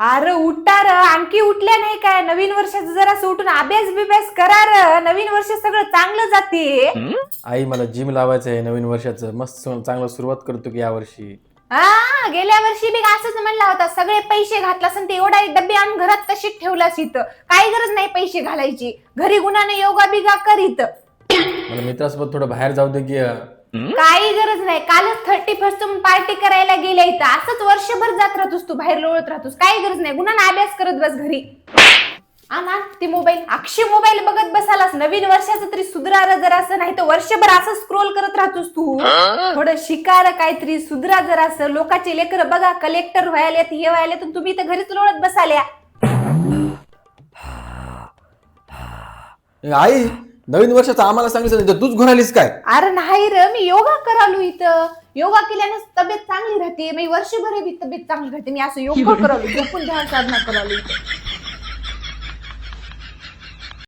अरे उठा र आणखी उठल्या नाही काय? नवीन वर्षाचं जरा उठून अभ्यास बिभ्यास करा र नवीन वर्ष सगळं चांगलं जाते. आई मला जिम लावायचं आहे नवीन वर्षाचं. मस्त चांगलं सुरुवात करतो की यावर्षी. हा गेल्या वर्षी बी असंच म्हणला होता सगळे पैसे घातलास आणि ते एवढा डबे आणून घरात तशीच ठेवलास इथं. काही गरज नाही पैसे घालायची. घरी गुणाने योगा बिगा कर इथं मला मित्रासोबत थोडं बाहेर जाऊ दे की. काही गरज नाही. कालच थर्टी फर्स्ट पार्टी करायला गेल्या इथं. असंच वर्षभर जात राहतोस तू बाहेर लोळत राहतोस. काही गरज नाही. गुन्हा अभ्यास करत बस घरी. आण आण ते मोबाईल अक्षय मोबाईल बघत बसालास. नवीन वर्षाचं तरी सुधरा जरा असं नाही तर वर्षभर असं स्क्रोल करत राहतोस तू. थोडं शिकार काहीतरी सुधरा जरा असं. लोकांचे लेकर बघा कलेक्टर व्हायला हे व्हायला तर तुम्ही तर घरीच लोळत बसाल्या. आई! नवीन वर्षाचं आम्हाला सांगितलं नाही तर तूच घोरालीस काय? अरे नाही र मी योगा करालो इथं. योगा केल्यानं तब्येत चांगली राहते मी वर्षभर बी तब्येत चांगली राहते मी असं योगा करालो झोपून ध्यान साधना करालो इथं.